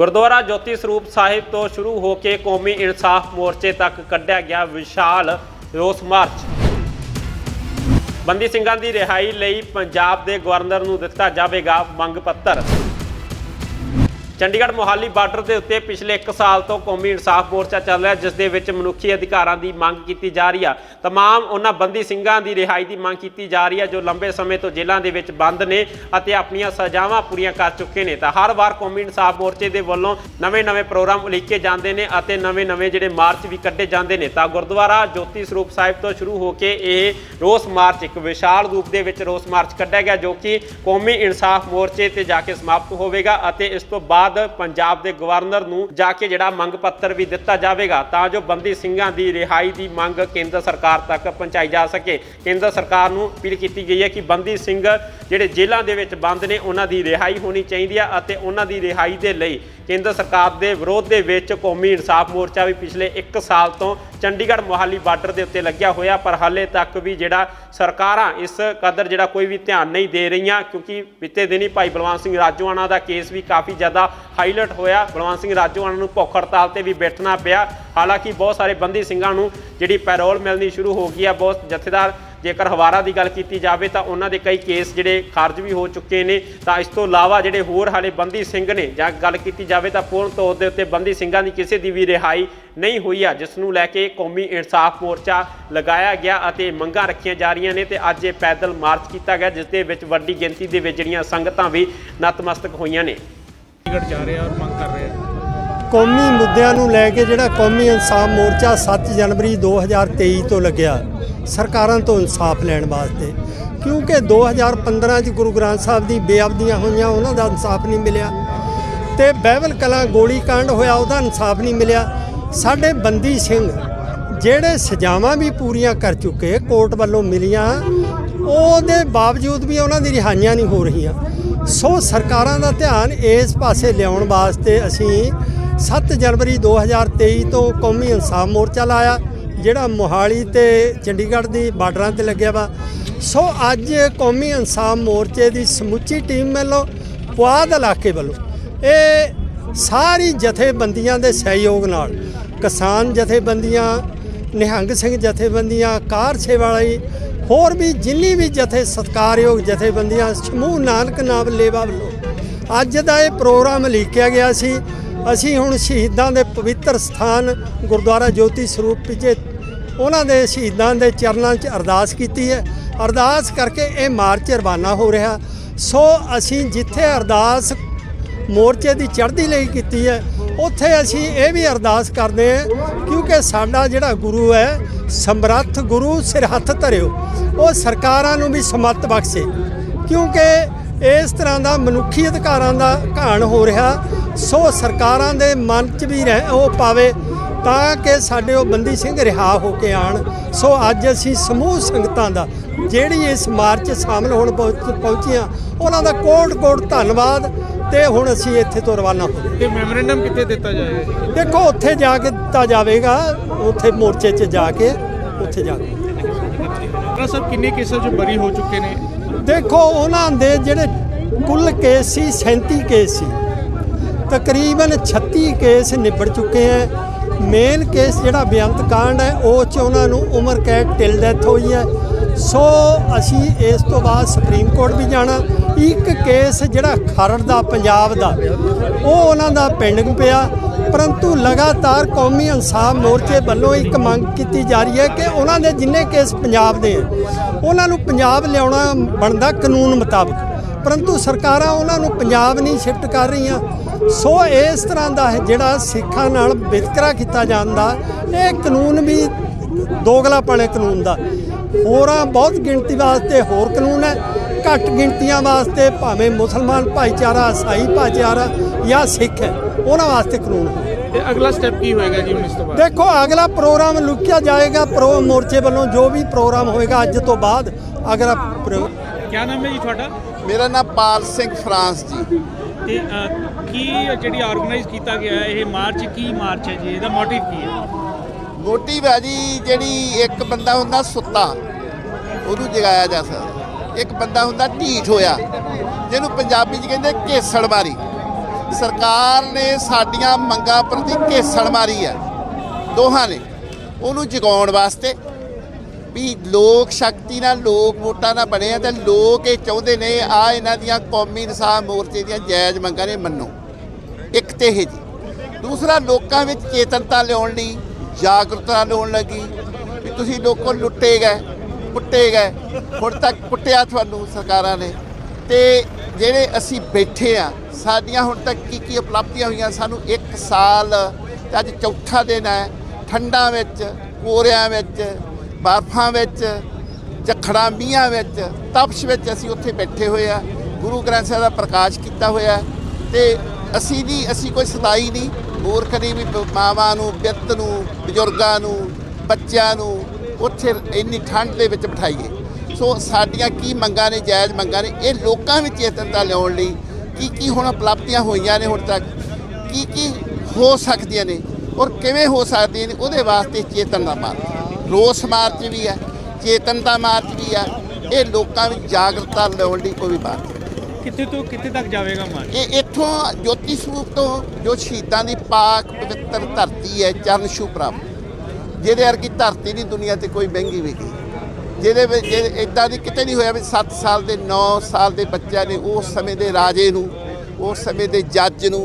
ਗੁਰਦੁਆਰਾ ਜੋਤੀ ਸਰੂਪ ਸਾਹਿਬ ਤੋਂ ਸ਼ੁਰੂ ਹੋ ਕੇ ਕੌਮੀ ਇਨਸਾਫ ਮੋਰਚੇ ਤੱਕ ਕੱਢਿਆ ਗਿਆ ਵਿਸ਼ਾਲ ਰੋਸ ਮਾਰਚ। ਬੰਦੀ ਸਿੰਘਾਂ ਦੀ ਰਿਹਾਈ ਲਈ ਪੰਜਾਬ ਦੇ ਗਵਰਨਰ ਨੂੰ ਦਿੱਤਾ ਜਾਵੇਗਾ ਮੰਗ ਪੱਤਰ। ਚੰਡੀਗੜ੍ਹ ਮੋਹਾਲੀ ਬਾਰਡਰ ਦੇ ਉੱਤੇ ਪਿਛਲੇ 1 ਸਾਲ ਤੋਂ ਕੌਮੀ ਇਨਸਾਫ ਮੋਰਚਾ ਚੱਲ ਰਿਹਾ ਜਿਸ ਦੇ ਵਿੱਚ ਮਨੁੱਖੀ ਅਧਿਕਾਰਾਂ ਦੀ ਮੰਗ ਕੀਤੀ ਜਾ ਰਹੀ ਆ तमाम ਉਹਨਾਂ ਬੰਦੀ ਸਿੰਘਾਂ ਦੀ ਰਿਹਾਈ ਦੀ ਮੰਗ ਕੀਤੀ ਜਾ ਰਹੀ ਆ ਜੋ ਲੰਬੇ ਸਮੇਂ ਤੋਂ ਜੇਲ੍ਹਾਂ ਦੇ ਵਿੱਚ ਬੰਦ ਨੇ ਅਤੇ ਆਪਣੀਆਂ ਸਜ਼ਾਵਾਂ ਪੂਰੀਆਂ ਕਰ ਚੁੱਕੇ ਨੇ ਤਾਂ ਹਰ ਵਾਰ ਕੌਮੀ ਇਨਸਾਫ ਮੋਰਚੇ ਦੇ ਵੱਲੋਂ ਨਵੇਂ-ਨਵੇਂ ਪ੍ਰੋਗਰਾਮ ਉਲੀਕੇ ਜਾਂਦੇ ਨੇ ਅਤੇ ਨਵੇਂ-ਨਵੇਂ ਜਿਹੜੇ ਮਾਰਚ ਵੀ ਕੱਢੇ ਜਾਂਦੇ ਨੇ ਤਾਂ ਗੁਰਦੁਆਰਾ ਜੋਤੀ ਸਰੂਪ ਸਾਹਿਬ ਤੋਂ ਸ਼ੁਰੂ ਹੋ ਕੇ ਇਹ ਰੋਸ ਮਾਰਚ ਇੱਕ ਵਿਸ਼ਾਲ ਰੂਪ ਦੇ ਵਿੱਚ ਰੋਸ ਮਾਰਚ ਕੱਢਿਆ ਗਿਆ ਜੋ ਕਿ ਕੌਮੀ ਇਨਸਾਫ ਮੋਰਚੇ ਤੇ ਜਾ ਕੇ ਸਮਾਪਤ ਹੋਵੇਗਾ ਅਤੇ ਇਸ ਤੋਂ ਬਾਅਦ ਪੰਜਾਬ ਦੇ ਗਵਰਨਰ ਨੂੰ ਜਾ ਕੇ ਜਿਹੜਾ ਮੰਗ ਪੱਤਰ ਵੀ ਦਿੱਤਾ ਜਾਵੇਗਾ, ਤਾਂ ਜੋ ਬੰਦੀ ਸਿੰਘਾਂ ਦੀ ਰਿਹਾਈ ਦੀ ਮੰਗ ਕੇਂਦਰ ਸਰਕਾਰ ਤੱਕ ਪਹੁੰਚਾਈ ਜਾ ਸਕੇ। ਕੇਂਦਰ ਸਰਕਾਰ ਨੂੰ ਅਪੀਲ ਕੀਤੀ ਗਈ ਹੈ ਕਿ ਬੰਦੀ ਸਿੰਘ ਜਿਹੜੇ ਜੇਲ੍ਹਾਂ ਦੇ ਵਿੱਚ ਬੰਦ ਨੇ, ਉਹਨਾਂ ਦੀ ਰਿਹਾਈ ਹੋਣੀ ਚਾਹੀਦੀ ਹੈ ਅਤੇ ਉਹਨਾਂ ਦੀ ਰਿਹਾਈ ਦੇ ਲਈ ਕੇਂਦਰ ਸਰਕਾਰ ਦੇ ਵਿਰੋਧ ਦੇ ਵਿੱਚ ਕੌਮੀ ਇਨਸਾਫ ਮੋਰਚਾ ਵੀ ਪਿਛਲੇ 1 ਸਾਲ ਤੋਂ ਚੰਡੀਗੜ੍ਹ ਮੋਹਾਲੀ ਬਾਰਡਰ ਦੇ ਉੱਤੇ ਲੱਗਿਆ ਹੋਇਆ, ਪਰ ਹਾਲੇ ਤੱਕ ਵੀ ਜਿਹੜਾ ਸਰਕਾਰਾਂ ਇਸ ਕਦਰ ਜਿਹੜਾ ਕੋਈ ਵੀ ਧਿਆਨ ਨਹੀਂ ਦੇ ਰਹੀਆਂ, ਕਿਉਂਕਿ ਬੀਤੇ ਦਿਨੀ ਭਾਈ ਬਲਵੰਤ ਸਿੰਘ ਰਾਜੋਆਣਾ ਦਾ ਕੇਸ ਵੀ ਕਾਫੀ ਜ਼ਿਆਦਾ ਹਾਈਲਾਈਟ ਹੋਇਆ। ਬਲਵੰਤ ਸਿੰਘ ਰਾਜੋਆਣਾ ਨੂੰ ਭੁੱਖ ਹੜਤਾਲ ਤੇ ਵੀ ਬੈਠਣਾ ਪਿਆ। ਹਾਲਾਂਕਿ ਬਹੁਤ ਸਾਰੇ ਬੰਦੀ ਸਿੰਘਾਂ ਨੂੰ ਜਿਹੜੀ ਪੈਰੋਲ ਮਿਲਣੀ ਸ਼ੁਰੂ ਹੋ ਗਈ ਆ ਬਹੁਤ ਜਥੇਦਾਰ ਜੇਕਰ ਹਵਾਰਾ ਦੀ ਗੱਲ ਕੀਤੀ ਜਾਵੇ ਤਾਂ ਉਹਨਾਂ ਦੇ ਕਈ ਕੇਸ ਜਿਹੜੇ ਖਾਰਜ ਵੀ ਹੋ ਚੁੱਕੇ ਨੇ ਤਾਂ ਇਸ ਤੋਂ ਇਲਾਵਾ ਜਿਹੜੇ ਹੋਰ ਹਾਲੇ ਬੰਦੀ ਸਿੰਘ ਨੇ ਜਾਂ ਗੱਲ ਕੀਤੀ ਜਾਵੇ ਤਾਂ ਪੂਰਨ ਤੌਰ ਦੇ ਉੱਤੇ ਬੰਦੀ ਸਿੰਘਾਂ ਦੀ ਕਿਸੇ ਦੀ ਵੀ ਰਿਹਾਈ ਨਹੀਂ ਹੋਈ ਆ ਜਿਸ ਨੂੰ ਲੈ ਕੇ ਕੌਮੀ ਇਨਸਾਫ ਮੋਰਚਾ ਲਗਾਇਆ ਗਿਆ ਅਤੇ ਮੰਗਾਂ ਰੱਖੀਆਂ ਜਾ ਰਹੀਆਂ ਨੇ ਤੇ ਅੱਜ ਇਹ ਪੈਦਲ ਮਾਰਚ ਕੀਤਾ ਗਿਆ ਜਿਸ ਦੇ ਵਿੱਚ ਵੱਡੀ ਗਿਣਤੀ ਦੇ ਵਿੱਚ ਜਿਹੜੀਆਂ ਸੰਗਤਾਂ ਵੀ ਨਤਮਸਤਕ ਹੋਈਆਂ ਨੇ। ਚੰਡੀਗੜ੍ਹ ਜਾ ਰਹੇ ਆ ਔਰ ਮੰਗ ਕਰ ਰਹੇ ਆ। ਕੌਮੀ ਮੁੱਦਿਆਂ ਨੂੰ ਲੈ ਕੇ ਜਿਹੜਾ ਕੌਮੀ ਇਨਸਾਫ ਮੋਰਚਾ 7 ਜਨਵਰੀ 2023 ਤੋਂ ਲੱਗਿਆ ਸਰਕਾਰਾਂ ਤੋਂ ਇਨਸਾਫ ਲੈਣ ਵਾਸਤੇ। ਕਿਉਂਕਿ 2015 ਚ ਗੁਰੂ ਗ੍ਰੰਥ ਸਾਹਿਬ ਦੀ ਬੇਅਬਦੀਆਂ ਹੋਈਆਂ, ਉਹਨਾਂ ਦਾ ਇਨਸਾਫ ਨਹੀਂ ਮਿਲਿਆ। ਤੇ ਬਹਿਬਲ ਕਲਾਂ ਗੋਲੀ ਕਾਂਡ ਹੋਇਆ, ਉਹਦਾ ਇਨਸਾਫ ਨਹੀਂ ਮਿਲਿਆ। ਸਾਡੇ ਬੰਦੀ ਸਿੰਘ ਜਿਹੜੇ ਸਜ਼ਾਵਾਂ ਵੀ ਪੂਰੀਆਂ ਕਰ ਚੁੱਕੇ, ਕੋਰਟ ਵੱਲੋਂ ਮਿਲੀਆਂ, ਉਹਦੇ ਬਾਵਜੂਦ ਵੀ ਉਹਨਾਂ ਦੀ ਰਿਹਾਈਆਂ ਨਹੀਂ ਹੋ ਰਹੀਆਂ। ਸੋ ਸਰਕਾਰਾਂ ਦਾ ਧਿਆਨ ਇਸ ਪਾਸੇ ਲਿਆਉਣ ਵਾਸਤੇ ਅਸੀਂ 7 ਜਨਵਰੀ 2023 ਤੋਂ ਕੌਮੀ ਇਨਸਾਫ ਮੋਰਚਾ ਲਾਇਆ। ਜਿਹੜਾ ਮੋਹਾਲੀ ਤੇ ਚੰਡੀਗੜ੍ਹ ਦੀ ਬਾਰਡਰਾਂ ਤੇ ਲੱਗਿਆ ਵਾ। ਸੋ ਅੱਜ ਕੌਮੀ ਇਨਸਾਫ ਮੋਰਚੇ ਦੀ ਸਮੁੱਚੀ ਟੀਮ ਵੱਲੋਂ ਪੁਆਧ ਇਲਾਕੇ ਵੱਲੋਂ ਇਹ ਸਾਰੀ ਜਥੇਬੰਦੀਆਂ ਦੇ ਸਹਿਯੋਗ ਨਾਲ ਕਿਸਾਨ ਜਥੇਬੰਦੀਆਂ, ਨਿਹੰਗ ਸਿੰਘ ਜਥੇਬੰਦੀਆਂ, ਕਾਰ ਸੇਵਾ ਵਾਲੀ, ਹੋਰ ਵੀ ਜਿੰਨੀ ਵੀ ਜਥੇ ਸਤਕਾਰਯੋਗ ਜਥੇਬੰਦੀਆਂ, ਸਮੂਹ ਨਾਨਕ ਨਾਮ ਲੇਵਾ ਵੱਲੋਂ ਅੱਜ ਦਾ ਇਹ ਪ੍ਰੋਗਰਾਮ ਲਿਖਿਆ ਗਿਆ ਸੀ। ਅਸੀਂ ਹੁਣ ਸ਼ਹੀਦਾਂ ਦੇ ਪਵਿੱਤਰ ਸਥਾਨ ਗੁਰਦੁਆਰਾ ਜੋਤੀ ਸਰੂਪ ਪਿਛੇ ਉਹਨਾਂ ਦੇ ਸ਼ਹੀਦਾਂ ਦੇ ਚਰਨਾਂ 'ਚ ਅਰਦਾਸ ਕੀਤੀ ਹੈ। ਅਰਦਾਸ ਕਰਕੇ ਇਹ ਮਾਰਚ ਰਵਾਨਾ ਹੋ ਰਿਹਾ। ਸੋ ਅਸੀਂ ਜਿੱਥੇ ਅਰਦਾਸ ਮੋਰਚੇ ਦੀ ਚੜ੍ਹਦੀ ਲਈ ਕੀਤੀ ਹੈ, ਉੱਥੇ ਅਸੀਂ ਇਹ ਵੀ ਅਰਦਾਸ ਕਰਦੇ ਹਾਂ ਕਿਉਂਕਿ ਸਾਡਾ ਜਿਹੜਾ ਗੁਰੂ ਹੈ, ਸਮਰੱਥ ਗੁਰੂ ਸਿਰ ਹੱਥ ਧਰਿਓ। ਉਹ ਸਰਕਾਰਾਂ ਨੂੰ ਵੀ ਸਮੱਤ ਬਖਸ਼ੇ ਕਿਉਂਕਿ ਇਸ ਤਰ੍ਹਾਂ ਦਾ ਮਨੁੱਖੀ ਅਧਿਕਾਰਾਂ ਦਾ ਘਾਣ ਹੋ ਰਿਹਾ। ਸੋ ਸਰਕਾਰਾਂ ਦੇ ਮਨ 'ਚ ਵੀ ਰਹਿ ਉਹ ਪਾਵੇ। ਤਾਂ ਕਿ ਸਾਡੇ ਉਹ ਬੰਦੀ ਸਿੰਘ ਰਿਹਾ ਹੋ ਕੇ ਆਣ। ਸੋ ਅੱਜ ਅਸੀਂ ਸਮੂਹ ਸੰਗਤਾਂ ਦਾ ਜਿਹੜੀ ਇਸ ਮਾਰਚ ਸ਼ਾਮਲ ਹੋਣ ਪਹੁੰਚ- ਪਹੁੰਚੀਆਂ ਉਹਨਾਂ ਦਾ ਕੋਟ ਕੋਟ ਧੰਨਵਾਦ ਤੇ ਹੁਣ ਅਸੀਂ ਇੱਥੇ ਤੋਂ ਰਵਾਨਾ ਹੋ ਗਏ। ਤੇ ਮੈਮੋਰੈਂਡਮ ਕਿੱਥੇ ਦਿੱਤਾ ਜਾਏਗਾ ਦੇਖੋ ਉੱਥੇ ਜਾ ਕੇ ਦਿੱਤਾ ਜਾਵੇਗਾ ਉੱਥੇ ਮੋਰਚੇ 'ਚ ਜਾ ਕੇ ਉੱਥੇ ਜਾ ਕੇ। ਸਾਹਿਬ ਕਿੰਨੇ ਕੇਸਾਂ 'ਚ ਬਰੀ ਹੋ ਚੁੱਕੇ ਨੇ? ਦੇਖੋ ਉਹਨਾਂ ਦੇ ਜਿਹੜੇ ਕੁੱਲ ਕੇਸ ਸੀ 37 ਕੇਸ ਸੀ। ਤਕਰੀਬਨ 36 ਕੇਸ ਨਿਬੜ ਚੁੱਕੇ ਹੈ। ਮੇਨ ਕੇਸ ਜਿਹੜਾ ਬੇਅੰਤ ਕਾਂਡ ਹੈ, ਉਹ ਚ ਉਹਨਾਂ ਨੂੰ ਉਮਰ ਕੈਦ ਟਿਲ ਡੈਥ ਹੋਈ ਹੈ। ਸੋ ਅਸੀਂ ਇਸ ਤੋਂ ਬਾਅਦ ਸੁਪਰੀਮ ਕੋਰਟ ਵੀ ਜਾਣਾ। ਇੱਕ ਕੇਸ ਜਿਹੜਾ ਖਰੜ ਦਾ, ਪੰਜਾਬ ਦਾ, ਉਹ ਉਹਨਾਂ ਦਾ ਪੈਂਡਿੰਗ ਪਿਆ। ਪਰੰਤੂ ਲਗਾਤਾਰ ਕੌਮੀ ਇਨਸਾਫ ਮੋਰਚੇ ਵੱਲੋਂ ਇੱਕ ਮੰਗ ਕੀਤੀ ਜਾ ਰਹੀ ਹੈ ਕਿ ਉਹਨਾਂ ਦੇ ਜਿੰਨੇ ਕੇਸ ਪੰਜਾਬ ਦੇ ਹੈ, ਉਹਨਾਂ ਨੂੰ ਪੰਜਾਬ ਲਿਆਉਣਾ ਬਣਦਾ ਕਾਨੂੰਨ ਮੁਤਾਬਕ। ਪਰੰਤੂ ਸਰਕਾਰਾਂ ਉਹਨਾਂ ਨੂੰ ਪੰਜਾਬ ਨਹੀਂ ਸ਼ਿਫਟ ਕਰ ਰਹੀਆਂ। ਸੋ ਇਸ ਤਰ੍ਹਾਂ ਦਾ ਹੈ ਜਿਹੜਾ ਸਿੱਖਾਂ ਨਾਲ ਵਿਤਕਰਾ ਕੀਤਾ ਜਾਂਦਾ ਇਹ ਕਾਨੂੰਨ ਵੀ ਦੋਗਲਾਪਣੇ ਕਾਨੂੰਨ ਦਾ। ਹੋਰਾਂ ਬਹੁਤ ਗਿਣਤੀ ਵਾਸਤੇ ਹੋਰ ਕਾਨੂੰਨ ਹੈ ਘੱਟ ਗਿਣਤੀਆਂ ਵਾਸਤੇ ਭਾਵੇਂ ਮੁਸਲਮਾਨ ਭਾਈਚਾਰਾ ਈਸਾਈ ਭਾਈਚਾਰਾ ਜਾਂ ਸਿੱਖ ਹੈ ਉਹਨਾਂ ਵਾਸਤੇ ਕਾਨੂੰਨ ਹੈ। ਤੇ ਅਗਲਾ ਸਟੈਪ ਕੀ ਹੋਏਗਾ ਜੀ ਹੁਣ ਇਸ ਤੋਂ ਬਾਅਦ? ਦੇਖੋ ਅਗਲਾ ਪ੍ਰੋਗਰਾਮ ਲੁਕਿਆ ਜਾਏਗਾ ਪ੍ਰੋ ਮੋਰਚੇ ਵੱਲੋਂ ਜੋ ਵੀ ਪ੍ਰੋਗਰਾਮ ਹੋਏਗਾ ਅੱਜ ਤੋਂ ਬਾਅਦ ਅਗਲਾ ਪ੍ਰੋ- ਕੀ ਨਾਮ ਹੈ ਜੀ ਤੁਹਾਡਾ? ਮੇਰਾ ਨਾਮ ਪਾਲ ਸਿੰਘ ਫਰਾਂਸ ਜੀ। ਤੇ ਕੀ ਜਿਹੜੀ ਆਰਗੇਨਾਈਜ਼ ਕੀਤਾ ਗਿਆ ਇਹ ਮਾਰਚ ਕੀ ਮਾਰਚ ਹੈ ਜੀ? ਇਹਦਾ ਮੋਟਿਵ ਕੀ ਹੈ? ਮੋਟਿਵ ਹੈ ਜੀ, ਜਿਹੜੀ ਇੱਕ ਬੰਦਾ ਹੁੰਦਾ ਸੁੱਤਾ, ਉਹਨੂੰ ਜਗਾਇਆ ਜਾ ਸਕਦਾ। ਇੱਕ ਬੰਦਾ ਹੁੰਦਾ ਢੀਠ ਹੋਇਆ, ਜਿਹਨੂੰ ਪੰਜਾਬੀ 'ਚ ਕਹਿੰਦੇ ਘੇਸੜ ਮਾਰੀ। ਸਰਕਾਰ ਨੇ ਸਾਡੀਆਂ ਮੰਗਾਂ ਪ੍ਰਤੀ ਘੇਸਣ ਮਾਰੀ ਹੈ, ਦੋਹਾਂ ਨੇ। ਉਹਨੂੰ ਜਗਾਉਣ ਵਾਸਤੇ ਵੀ ਲੋਕ ਸ਼ਕਤੀ ਨਾਲ, ਲੋਕ ਵੋਟਾਂ ਨਾਲ ਬਣੇ ਆ ਤੇ ਲੋਕ ਇਹ ਚਾਹੁੰਦੇ ਨੇ, ਆ ਇਹਨਾਂ ਦੀਆਂ ਕੌਮੀ ਇਨਸਾਫ ਮੋਰਚੇ ਦੀਆਂ ਜਾਇਜ਼ ਮੰਗਾਂ ਨੇ ਮੰਨੋ। ਇੱਕ ਤੇ ਇਹ ਜੀ। ਦੂਸਰਾ, ਲੋਕਾਂ ਵਿੱਚ ਚੇਤਨਤਾ ਲਿਆਉਣ ਲਈ, ਜਾਗਰੂਕਤਾ ਲਿਆਉਣ ਲੱਗੀ ਵੀ ਤੁਸੀਂ ਲੋਕੋ ਲੁੱਟੇ ਗਏ, ਪੁੱਟੇ ਗਏ, ਹੁਣ ਤੱਕ ਪੁੱਟਿਆ ਤੁਹਾਨੂੰ ਸਰਕਾਰਾਂ ਨੇ। ਤੇ ਜਿਹੜੇ ਅਸੀਂ ਬੈਠੇ ਆ, ਸਾਡੀਆਂ ਹੁਣ ਤੱਕ ਕੀ ਕੀ ਉਪਲਬਧੀਆਂ ਹੋਈਆਂ, ਸਾਨੂੰ 1 ਸਾਲ ਅੱਜ ਚੌਥਾ ਦਿਨ ਹੈ, ਠੰਡਾਂ ਵਿੱਚ, ਕੋਰਿਆਂ ਵਿੱਚ ਬਰਫਾਂ ਵਿੱਚ, ਝੱਖੜਾਂ ਮੀਆਂ ਵਿੱਚ, ਤਪਸ਼ ਵਿੱਚ ਅਸੀਂ ਉੱਥੇ ਬੈਠੇ ਹੋਏ ਆ। ਗੁਰੂ ਗ੍ਰੰਥ ਸਾਹਿਬ ਦਾ ਪ੍ਰਕਾਸ਼ ਕੀਤਾ ਹੋਇਆ ਹੈ ਤੇ ਅਸੀਂ ਨਹੀਂ, ਅਸੀਂ ਕੋਈ ਸਤਾਈ ਨਹੀਂ। ਮੂਰਖ ਨਹੀਂ ਵੀ ਮਾਵਾਂ ਨੂੰ ਬਿਰਤ ਨੂੰ, ਬਜ਼ੁਰਗਾਂ ਨੂੰ, ਬੱਚਿਆਂ ਨੂੰ ਉੱਥੇ ਇੰਨੀ ਠੰਡ ਦੇ ਵਿੱਚ ਬਿਠਾਈਏ। ਸੋ ਸਾਡੀਆਂ ਕੀ ਮੰਗਾਂ ਨੇ, ਜਾਇਜ਼ ਮੰਗਾਂ ਨੇ, ਇਹ ਲੋਕਾਂ ਵਿੱਚ ਚੇਤਨਤਾ ਲਿਆਉਣ ਲਈ ਕੀ ਕੀ ਹੁਣ ਉਪਲਬਧੀਆਂ ਹੋਈਆਂ ਨੇ ਹੁਣ ਤੱਕ? ਕੀ ਕੀ ਹੋ ਸਕਦੀਆਂ ਨੇ ਔਰ ਕਿਵੇਂ ਹੋ ਸਕਦੀਆਂ ਨੇ, ਉਹਦੇ ਵਾਸਤੇ ਚੇਤਨ ਦਾ ਮਾਰਚ ਰੋਸ ਮਾਰਚ ਵੀ ਹੈ ਚੇਤਨਤਾ ਮਾਰਚ ਵੀ ਹੈ ਇਹ ਲੋਕਾਂ ਵਿੱਚ ਜਾਗਰੂਕਤਾ ਲਿਆਉਣ ਲਈ ਕੋਈ ਬਾਤ ਕਿੱਥੇ ਤੋਂ ਕਿੱਥੇ ਤੱਕ ਜਾਵੇਗਾ ਮਾਰਚ? ਇਹ ਇੱਥੋਂ ਜੋਤੀ ਸਰੂਪ ਤੋਂ ਜੋ ਸ਼ਹੀਦਾਂ ਦੀ ਪਾਕ ਪਵਿੱਤਰ ਧਰਤੀ ਹੈ ਚਰਨ ਛੂ ਪ੍ਰਾਪਤ। ਜਿਹਦੇ ਵਰਗੀ ਧਰਤੀ ਨਹੀਂ ਦੁਨੀਆ ਤੇ ਕੋਈ ਮਹਿੰਗੀ ਵੀ ਗਈ ਜਿਹਦੇ ਵਿੱਚ ਇਦਾਂ ਦੀ ਕਿਤੇ ਨਹੀਂ ਹੋਇਆ ਵੀ 7 ਸਾਲ ਦੇ 9 ਸਾਲ ਦੇ ਬੱਚਿਆਂ ਨੇ ਉਸ ਸਮੇਂ ਦੇ ਰਾਜੇ ਨੂੰ ਉਸ ਸਮੇਂ ਦੇ ਜੱਜ ਨੂੰ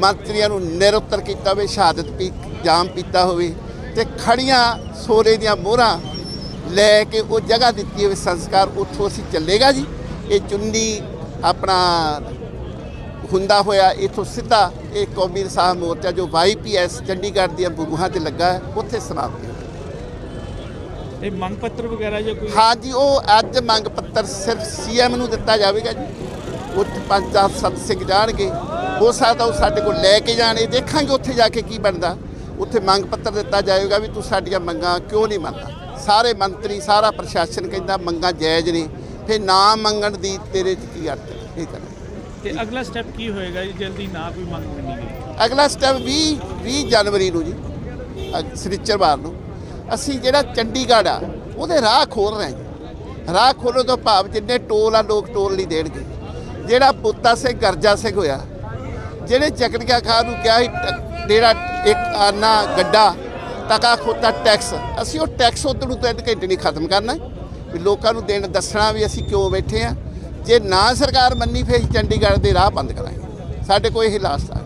ਮੰਤਰੀਆਂ ਨੂੰ ਨਿਰੁੱਤਰ ਕੀਤਾ ਹੋਵੇ ਸ਼ਹਾਦਤ ਪੀ ਜਾਮ ਪੀਤਾ ਹੋਵੇ। ਤੇ ਖੜੀਆਂ ਸੋਰੇ ਦੀਆਂ ਮੋਹਰਾਂ ਲੈ ਕੇ ਉਹ ਜਗ੍ਹਾ ਦਿੱਤੀ ਹੋਵੇ ਸੰਸਕਾਰ ਉੱਥੋਂ ਅਸੀਂ ਚੱਲੇਗਾ ਜੀ। ਇਹ ਚੁੰਨੀ ਆਪਣਾ ਹੁੰਦਾ ਹੋਇਆ ਇਥੋਂ ਸਿੱਧਾ ਇਹ ਕੌਮੀ ਇਨਸਾਫ ਮੋਰਚਾ ਜੋ ਵਾਈਪੀਐਸ ਚੰਡੀਗੜ੍ਹ ਦੀਆਂ ਬੁਗੂਹਾਂ ਤੇ ਲੱਗਾ ਹੈ ਉੱਥੇ ਸਮਾਪਤ ਇਹ ਮੰਗ ਪੱਤਰ ਵਗੈਰਾ ਜਾਂ ਕੋਈ ਹਾਂਜੀ ਉਹ ਅੱਜ ਮੰਗ ਪੱਤਰ ਸਿਰਫ ਸੀਐਮ ਨੂੰ ਦਿੱਤਾ ਜਾਵੇਗਾ ਜੀ। 'ਚ ਪੰਜ ਚਾਰ ਸੱਤ ਸਿੰਘ ਜਾਣਗੇ। ਹੋ ਸਕਦਾ ਉਹ ਸਾਡੇ ਕੋਲ ਲੈ ਕੇ ਜਾਣੇ ਦੇਖਾਂਗੇ ਉੱਥੇ ਜਾ ਕੇ ਕੀ ਬਣਦਾ। ਉੱਥੇ ਮੰਗ ਪੱਤਰ ਦਿੱਤਾ ਜਾਏਗਾ ਵੀ ਤੂੰ ਸਾਡੀਆਂ ਮੰਗਾਂ ਕਿਉਂ ਨਹੀਂ ਮੰਨਦਾ? ਸਾਰੇ ਮੰਤਰੀ ਸਾਰਾ ਪ੍ਰਸ਼ਾਸਨ ਕਹਿੰਦਾ ਮੰਗਾਂ ਜਾਇਜ਼ ਨੇ। ਫਿਰ ਨਾ ਮੰਗਣ ਦੀ ਤੇਰੇ 'ਚ ਕੀ ਅਰਥ ਹੈ? ਇਹ ਕਰਾਂ ਤੇ ਅਗਲਾ ਸਟੈਪ ਕੀ ਹੋਏਗਾ ਜੀ? ਜਲਦੀ ਨਾ ਕੋਈ ਮੰਗ ਮੰਨੀ ਗਈ ਅਗਲਾ ਸਟੈਪ 20 20 ਜਨਵਰੀ ਨੂੰ ਜੀ ਸ਼ਨੀਚਰਵਾਰ ਨੂੰ। ਅਸੀਂ ਜਿਹੜਾ ਚੰਡੀਗੜ੍ਹ ਆ ਉਹਦੇ ਰਾਹ ਖੋਲ ਰਹੇ ਹਾਂ ਰਾਹ ਖੋਲ੍ਹਣ ਤੋਂ ਭਾਵ ਜਿੰਨੇ ਟੋਲ ਆ ਲੋਕ ਟੋਲ ਨਹੀਂ ਦੇਣਗੇ। ਜਿਹੜਾ ਬੁੱਤਾ ਸਿੰਘ ਗਰਜਾ ਸਿੰਘ ਹੋਇਆ ਜਿਹੜੇ ਚੱਕੜੀਆਂ ਖਾਨ ਨੂੰ ਕਿਹਾ ਸੀ ਜਿਹੜਾ ਇੱਕ ਆਨਾ ਗੱਡਾ ਟਕਾ ਖੋਤਾ ਟੈਕਸ ਅਸੀਂ ਉਹ ਟੈਕਸ ਉਧਰ ਨੂੰ ਤਿੰਨ ਘੰਟੇ ਨਹੀਂ ਖਤਮ ਕਰਨਾ ਵੀ ਲੋਕਾਂ ਨੂੰ ਦੇਣ ਦੱਸਣਾ ਵੀ ਅਸੀਂ ਕਿਉਂ ਬੈਠੇ ਆ ਜੇ ਨਾ ਸਰਕਾਰ ਮੰਨੀ ਫਿਰ ਚੰਡੀਗੜ੍ਹ ਦੇ ਰਾਹ ਬੰਦ ਕਰਾਂਗੇ। ਸਾਡੇ ਕੋਈ ਇਹ ਲਾਸਟ ਆ।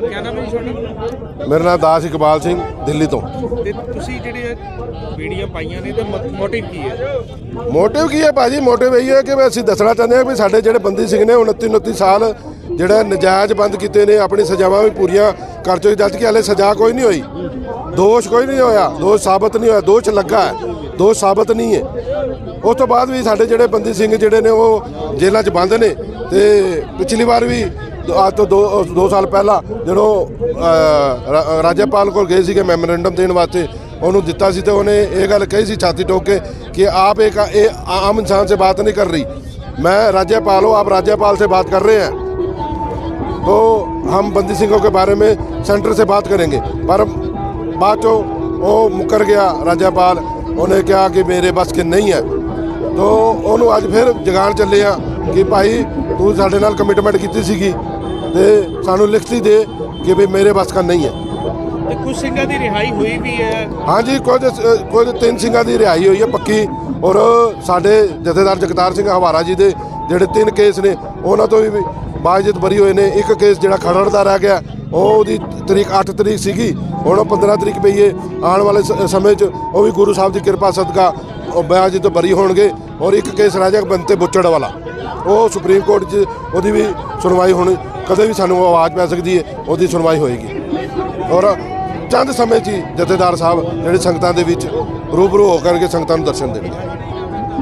ਕਿਆ ਨਾਮ ਹੈ ਜੀ ਤੁਹਾਡਾ? ਮੇਰਾ ਨਾਮ ਦਾਸ ਇਕਬਾਲ ਸਿੰਘ ਦਿੱਲੀ ਤੋਂ। ਤੇ ਤੁਸੀਂ ਜਿਹੜੇ ਵੀਡੀਓ ਪਾਈਆਂ ਨੇ ਤੇ ਮੋਟਿਵ ਕੀ ਹੈ? ਮੋਟਿਵ ਕੀ ਹੈ ਭਾਜੀ? ਮੋਟਿਵ ਇਹ ਹੈ ਕਿ ਅਸੀਂ ਦੱਸਣਾ ਚਾਹੁੰਦੇ ਹਾਂ ਵੀ ਸਾਡੇ ਜਿਹੜੇ ਬੰਦੀ ਸਿੰਘ ਨੇ 29 29 ਸਾਲ ਜਿਹੜਾ ਨਜਾਇਜ਼ ਬੰਦ ਕੀਤੇ ਨੇ, ਆਪਣੀ ਸਜ਼ਾਵਾਂ ਵੀ ਪੂਰੀਆਂ ਕਰ ਚੁੱਕੇ ਜਦ ਕਿ ਹਲੇ ਸਜ਼ਾ ਕੋਈ ਨਹੀਂ ਹੋਈ। ਦੋਸ਼ ਕੋਈ ਨਹੀਂ ਹੋਇਆ, ਦੋਸ਼ ਸਾਬਤ ਨਹੀਂ ਹੋਇਆ, ਦੋਸ਼ ਲੱਗਾ ਹੈ, ਦੋਸ਼ ਸਾਬਤ ਨਹੀਂ ਹੈ। ਉਸ ਤੋਂ ਬਾਅਦ ਵੀ ਸਾਡੇ ਜਿਹੜੇ ਬੰਦੀ ਸਿੰਘ ਜਿਹੜੇ ਨੇ, ਉਹ ਜੇਲ੍ਹਾਂ 'ਚ ਬੰਦ ਨੇ ਤੇ ਪਿਛਲੀ ਵਾਰ ਵੀ ਅੱਜ ਤੋਂ 2 ਸਾਲ ਪਹਿਲਾਂ ਜਦੋਂ ਰਾਜਪਾਲ ਕੋਲ ਗਏ ਸੀਗੇ ਮੈਮੋਰੈਂਡਮ ਦੇਣ ਵਾਸਤੇ, ਉਹਨੂੰ ਦਿੱਤਾ ਸੀ ਤੇ ਉਹਨੇ ਇਹ ਗੱਲ ਕਹੀ ਸੀ ਛਾਤੀ ਟੋਕ ਕੇ ਕਿ ਆਪ ਇੱਕ ਇਹ ਆਮ ਇਨਸਾਨ ਸੇ ਬਾਤ ਨਹੀਂ ਕਰ ਰਹੀ। ਮੈਂ ਰਾਜਪਾਲ ਹੋ, ਆਪ ਰਾਜਪਾਲ ਸੇ ਬਾਤ ਕਰ ਰਹੇ हैं तो हम बंदी सिंहों के बारे में सेंटर से बात करेंगे पर बाद चो वो मुकर गया राज्यपाल ਉਹਨੇ ਕਿਹਾ ਕਿ ਮੇਰੇ ਬਸ ਕੇ ਨਹੀਂ ਹੈ ਤੋ ਉਹਨੂੰ ਅੱਜ ਫਿਰ ਜਗਾਣ ਚੱਲੇ ਆ ਕਿ ਭਾਈ ਤੂੰ ਸਾਡੇ ਨਾਲ ਕਮਿਟਮੈਂਟ ਕੀਤੀ ਸੀਗੀ ਤੇ ਸਾਨੂੰ ਲਿਖਤੀ ਦੇ ਕਿ ਵੀ ਮੇਰੇ ਬਸ ਕਾ ਨਹੀਂ ਹੈ ਤੇ ਕੁਝ ਸਿੰਘਾਂ ਦੀ ਰਿਹਾਈ ਹੋਈ ਵੀ ਹੈ ਹਾਂਜੀ ਕੁਝ ਕੁਝ ਤਿੰਨ ਸਿੰਘਾਂ ਦੀ ਰਿਹਾਈ ਹੋਈ ਹੈ ਪੱਕੀ ਔਰ ਸਾਡੇ ਜਥੇਦਾਰ ਜਗਤਾਰ ਸਿੰਘ ਹਵਾਰਾ ਜੀ ਦੇ ਜਿਹੜੇ ਤਿੰਨ ਕੇਸ ਨੇ ਉਹਨਾਂ ਤੋਂ ਵੀ ਬਾਜਿਤ ਬਰੀ ਹੋਏ ਨੇ। ਇੱਕ ਕੇਸ ਜਿਹੜਾ ਖਰੜ ਦਾ ਰਹਿ ਗਿਆ, ਉਹ ਉਹਦੀ ਤਰੀਕ 8 ਤਰੀਕ ਸੀਗੀ। ਹੁਣ ਉਹ 15 ਤਰੀਕ ਪਈ ਹੈ ਆਉਣ ਵਾਲੇ ਸਮੇਂ 'ਚ ਉਹ ਵੀ ਗੁਰੂ ਸਾਹਿਬ ਦੀ ਕਿਰਪਾ ਸਦਕਾ ਉਹ ਬਾਜਿਤ ਤੋਂ ਬਰੀ ਹੋਣਗੇ। ਔਰ ਇੱਕ ਕੇਸ ਰਹਿ ਜਾਏਗਾ ਬੰਤੇ ਬੁੱਚੜ ਵਾਲਾ, ਉਹ ਸੁਪਰੀਮ ਕੋਰਟ 'ਚ ਉਹਦੀ ਵੀ ਸੁਣਵਾਈ ਹੁਣ ਕਦੇ ਵੀ ਸਾਨੂੰ ਆਵਾਜ਼ ਪੈ ਸਕਦੀ ਹੈ ਉਹਦੀ ਸੁਣਵਾਈ ਹੋਏਗੀ। ਔਰ ਚੰਦ ਸਮੇਂ 'ਚ ਹੀ ਜਥੇਦਾਰ ਸਾਹਿਬ ਜਿਹੜੇ ਸੰਗਤਾਂ ਦੇ ਵਿੱਚ ਰੂਬਰੂ ਹੋ ਕਰਕੇ ਸੰਗਤਾਂ ਨੂੰ ਦਰਸ਼ਨ ਦੇਣਗੇ।